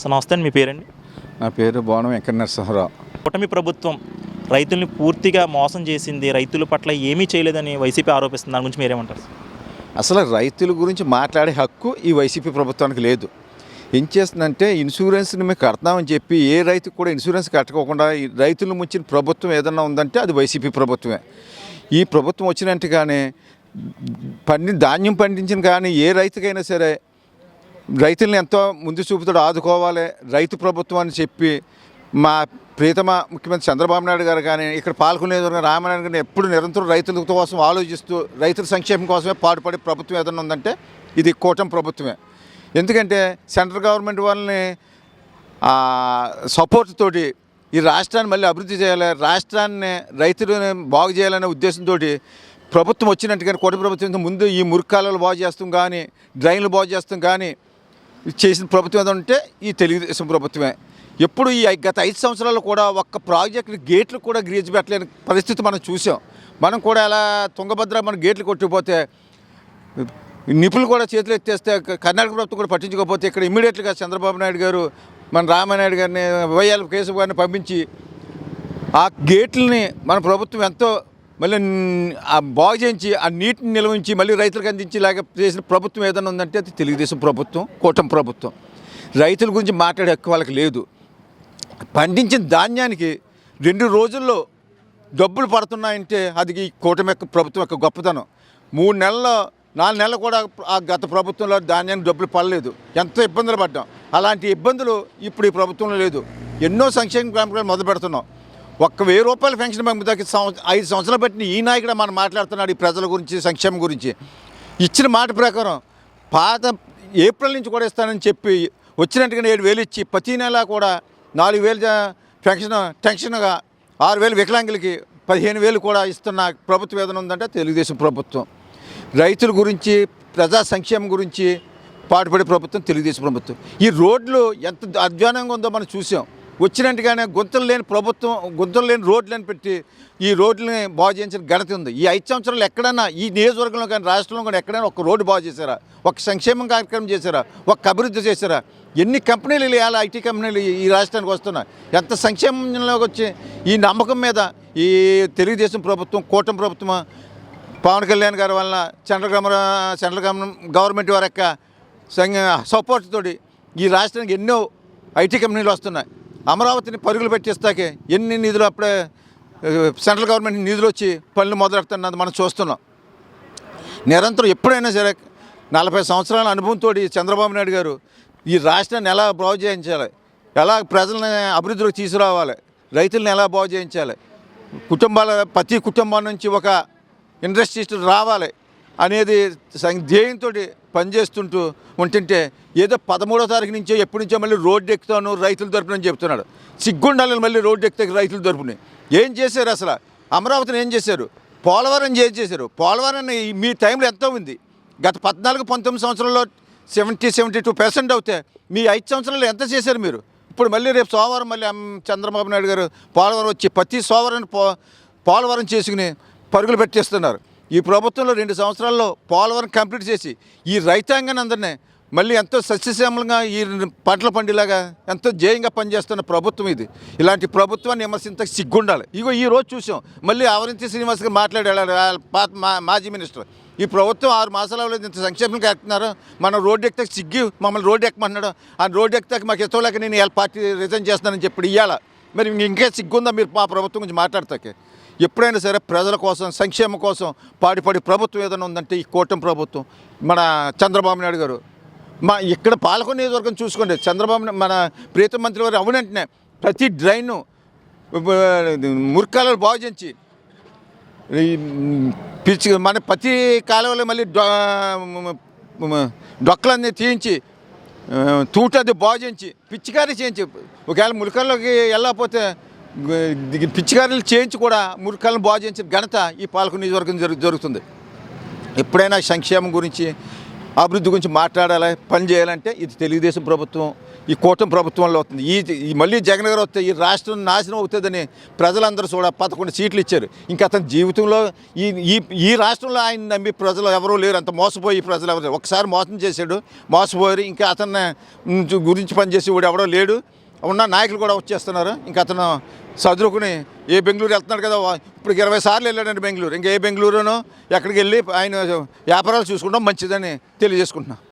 So నమస్తే అండి మీ పేరండి? నా పేరు బోనం వెంకట నరసింహరావు కూటమి ప్రభుత్వం రైతుల్ని పూర్తిగా మోసం చేసింది రైతుల పట్ల ఏమీ చేయలేదని వైసీపీ ఆరోపిస్తుంది దాని గురించి మీరేమంటారు? అసలు రైతుల గురించి మాట్లాడే హక్కు ఈ వైసీపీ ప్రభుత్వానికి లేదు. ఏం చేస్తుందంటే ఇన్సూరెన్స్ని మేము కడతామని చెప్పి ఏ రైతుకు కూడా ఇన్సూరెన్స్ కట్టుకోకుండా ఈ రైతులు ముంచిన ప్రభుత్వం ఏదన్నా ఉందంటే అది వైసీపీ ప్రభుత్వమే. ఈ ప్రభుత్వం వచ్చినట్టుగానే పండి ధాన్యం పండించిన కానీ ఏ రైతుకైనా సరే రైతుల్ని ఎంతో ముందు చూపుతాడు ఆదుకోవాలి. రైతు ప్రభుత్వం అని చెప్పి మా ప్రీతమ ముఖ్యమంత్రి చంద్రబాబు నాయుడు గారు కానీ ఇక్కడ పాల్గొనేవారు రామనాయుడు గారిని ఎప్పుడు నిరంతరం రైతుల కోసం ఆలోచిస్తూ రైతుల సంక్షేమం కోసమే పాటుపడే ప్రభుత్వం ఏదైనా ఉందంటే ఇది కూటమి ప్రభుత్వమే. ఎందుకంటే సెంట్రల్ గవర్నమెంట్ వాళ్ళని సపోర్ట్ తోటి ఈ రాష్ట్రాన్ని మళ్ళీ అభివృద్ధి చేయాలి రాష్ట్రాన్ని రైతులను బాగు చేయాలనే ఉద్దేశంతో ప్రభుత్వం వచ్చినట్టుగానే కూటమి ప్రభుత్వం ముందు ఈ మురికాలలో బాగు చేస్తాం కానీ డ్రైన్లు బాగు చేస్తాం కానీ చేసిన ప్రభుత్వం ఏదో ఉంటే ఈ తెలుగుదేశం ప్రభుత్వమే. ఎప్పుడు ఈ గత ఐదు సంవత్సరాలు కూడా ఒక్క ప్రాజెక్ట్ గేట్లు కూడా గ్రీజ్ పెట్టలేని పరిస్థితి మనం చూసాం. మనం కూడా అలా తుంగభద్ర మన గేట్లు కొట్టిపోతే నిపుణులు కూడా చేతులు ఎత్తేస్తే కర్ణాటక ప్రభుత్వం కూడా పట్టించుకోకపోతే ఇక్కడ ఇమ్మీడియట్గా చంద్రబాబు నాయుడు గారు మన రామానాయుడు గారిని వైఎల్ కేశవ్ గారిని పంపించి ఆ గేట్లని మన ప్రభుత్వం ఎంతో మళ్ళీ ఆ బాగు చేయించి ఆ నీటిని నిల్వించి మళ్ళీ రైతులకు అందించేలాగా చేసిన ప్రభుత్వం ఏదైనా ఉందంటే అది తెలుగుదేశం ప్రభుత్వం కూటమి ప్రభుత్వం. రైతుల గురించి మాట్లాడే హక్కు వాళ్ళకి లేదు. పండించిన ధాన్యానికి రెండు రోజుల్లో డబ్బులు పడుతున్నాయంటే అది ఈ కూటమి యొక్క ప్రభుత్వం యొక్క గొప్పతనం. మూడు నెలల్లో నాలుగు నెలలు కూడా ఆ గత ప్రభుత్వంలో ధాన్యానికి డబ్బులు పడలేదు. ఎంతో ఇబ్బందులు పడ్డాం. అలాంటి ఇబ్బందులు ఇప్పుడు ఈ ప్రభుత్వంలో లేదు. ఎన్నో సంక్షేమ కార్యక్రమాలు మొదలు పెడుతున్నాం ఒక్క వెయ్యి రూపాయల పెన్షన్ పంపుతాకి ఐదు సంవత్సరాలు పెట్టిన ఈ నాయకుడు మనం మాట్లాడుతున్నాడు ఈ ప్రజల గురించి సంక్షేమం గురించి. ఇచ్చిన మాట ప్రకారం పాత ఏప్రిల్ నుంచి కూడా ఇస్తానని చెప్పి వచ్చినట్టుగా ఏడు వేలు ఇచ్చి ప్రతి నెల కూడా నాలుగు వేలు పెన్షన్ టెన్షన్గా ఆరు వేలు వికలాంగులకి పదిహేను వేలు కూడా ఇస్తున్న ప్రభుత్వం ఏదైనా ఉందంటే తెలుగుదేశం ప్రభుత్వం. రైతుల గురించి ప్రజా సంక్షేమం గురించి పాటుపడే ప్రభుత్వం తెలుగుదేశం ప్రభుత్వం. ఈ రోడ్లు ఎంత అధ్వానంగా ఉందో మనం చూసాం. వచ్చినట్టుగానే గుంతలు లేని ప్రభుత్వం గుంతలు లేని రోడ్లను పెట్టి ఈ రోడ్లని బాగు చేయించిన ఘనత ఉంది. ఈ ఐదు సంవత్సరాలు ఎక్కడైనా ఈ నియోజకవర్గంలో కానీ రాష్ట్రంలో కానీ ఎక్కడైనా ఒక రోడ్డు బాగు చేశారా? ఒక సంక్షేమం కార్యక్రమం చేశారా? ఒక అభివృద్ధి చేశారా? ఎన్ని కంపెనీలు ఇవాళ ఐటీ కంపెనీలు ఈ రాష్ట్రానికి వస్తున్నాయి? ఎంత సంక్షేమంలోకి వచ్చి ఈ నమ్మకం మీద ఈ తెలుగుదేశం ప్రభుత్వం కూటమి ప్రభుత్వం పవన్ కళ్యాణ్ గారి వలన సెంట్రల్ సెంట్రల్ గవర్నమెంట్ వారి యొక్క సపోర్ట్ తోటి ఈ రాష్ట్రానికి ఎన్నో ఐటీ కంపెనీలు వస్తున్నాయి. అమరావతిని పరుగులు పెట్టేస్తాకే ఎన్ని నిధులు అప్పుడే సెంట్రల్ గవర్నమెంట్ నిధులు వచ్చి పనులు మొదలెడుతున్నది మనం చూస్తున్నాం. నిరంతరం ఎప్పుడైనా సరే నలభై సంవత్సరాల అనుభవంతో చంద్రబాబు నాయుడు గారు ఈ రాష్ట్రాన్ని ఎలా బాగు చేయించాలి? ఎలా ప్రజల్ని అభివృద్ధిలోకి తీసుకురావాలి? రైతులను ఎలా బాగు చేయించాలి? కుటుంబాల ప్రతి కుటుంబం నుంచి ఒక ఇండస్ట్రీస్ట్ రావాలి. అనేది సం- ధ్యేయంతో పనిచేస్తుంటూ ఉంటుంటే ఏదో పదమూడో తారీఖు నుంచో ఎప్పటి నుంచో మళ్ళీ రోడ్డు ఎక్కుతాను రైతుల తరపున అని చెప్తున్నాడు. సిగ్గుండాలని మళ్ళీ రోడ్డు ఎక్కితే రైతుల తరపుని. ఏం చేశారు అసలు? అమరావతిని ఏం చేశారు? పోలవరం ఏం చేశారు? పోలవరం మీ టైంలో ఎంతో ఉంది. గత పద్నాలుగు పంతొమ్మిది సంవత్సరాల్లో సెవెంటీ సెవెంటీ టూ పర్సెంట్ అవుతే మీ ఐదు సంవత్సరాల్లో ఎంత చేశారు మీరు? ఇప్పుడు మళ్ళీ రేపు సోమవారం మళ్ళీ చంద్రబాబు నాయుడు గారు పోలవరం వచ్చి ప్రతి సోమవారం పో పోలవరం చేసుకుని పరుగులు పెట్టేస్తున్నారు. ఈ ప్రభుత్వంలో రెండు సంవత్సరాల్లో పోలవరం కంప్లీట్ చేసి ఈ రైతాంగాన్ని అందరినీ మళ్ళీ ఎంతో సస్యశ్యామలంగా ఈ పంటలు పండిలాగా ఎంతో జయంగా పనిచేస్తున్న ప్రభుత్వం ఇది. ఇలాంటి ప్రభుత్వాన్ని విమర్శించ సిగ్గుండాలి. ఇగో ఈ రోజు చూసాం. మళ్ళీ ఆవరించి శ్రీనివాస్ గారు మాట్లాడాడు. పాత మా- మాజీ మినిస్టర్. ఈ ప్రభుత్వం ఆరు మాసాల ఇంత సంక్షేమంగా ఎక్కినారు మనం రోడ్డు ఎక్కితే సిగ్గి. మమ్మల్ని రోడ్డు ఎక్కమన్నాడు ఆ రోడ్డు ఎక్కితే మాకు ఇష్టం నేను ఇవాళ పార్టీ రిజైన్ చేస్తానని చెప్పి ఇవాళ మరి ఇంకే సిగ్గుందా మీరు మా ప్రభుత్వం గురించి మాట్లాడతాకే? ఎప్పుడైనా సరే ప్రజల కోసం సంక్షేమం కోసం పాడిపడి ప్రభుత్వం ఏదైనా ఉందంటే ఈ కూటమి ప్రభుత్వం మన చంద్రబాబు నాయుడు గారు. మా ఇక్కడ పాలకొండ నియోజకవర్గం చూసుకోండి చంద్రబాబు మన ప్రీతం మంత్రి గారు అవునంటనే ప్రతి డ్రైను మురికాలను బాగు చేయించి పిచ్చి మన ప్రతి కాలువలో మళ్ళీ డొక్కలన్నీ తీయించి తూటది బాగు చేయించి పిచ్చికారీ చేయించి. ఒకవేళ మురికల్లోకి వెళ్ళకపోతే పిచ్చికారీలు చేయించి కూడా మురికలను బాగు ఘనత ఈ పాలకొండ నియోజకవర్గం జరుగు జరుగుతుంది. ఎప్పుడైనా సంక్షేమం గురించి అభివృద్ధి గురించి మాట్లాడాలి పని చేయాలంటే ఇది తెలుగుదేశం ప్రభుత్వం ఈ కూటమి ప్రభుత్వంలో అవుతుంది. ఈ మళ్ళీ జగన్ గారు వస్తే ఈ రాష్ట్రం నాశనం అవుతుందని ప్రజలందరూ చూడ పదకొండు సీట్లు ఇచ్చారు. ఇంకా అతని జీవితంలో ఈ ఈ ఈ రాష్ట్రంలో ఆయన నమ్మి ప్రజలు ఎవరూ లేరు. అంత మోసపోయి ప్రజలు ఎవరు ఒకసారి మోసం చేశాడు మోసపోయారు. ఇంకా అతన్ని గురించి పనిచేసి వాడు ఎవడో లేడు. ఉన్న నాయకులు కూడా వచ్చేస్తున్నారు. ఇంకా అతను చదువుకుని ఏ బెంగళూరు వెళ్తున్నాడు కదా ఇప్పుడు ఇరవై సార్లు వెళ్ళాడండి బెంగళూరు. ఇంకా ఏ బెంగళూరునో ఎక్కడికి వెళ్ళి ఆయన వ్యాపారాలు చూసుకుంటాం మంచిదని తెలియజేసుకుంటున్నాను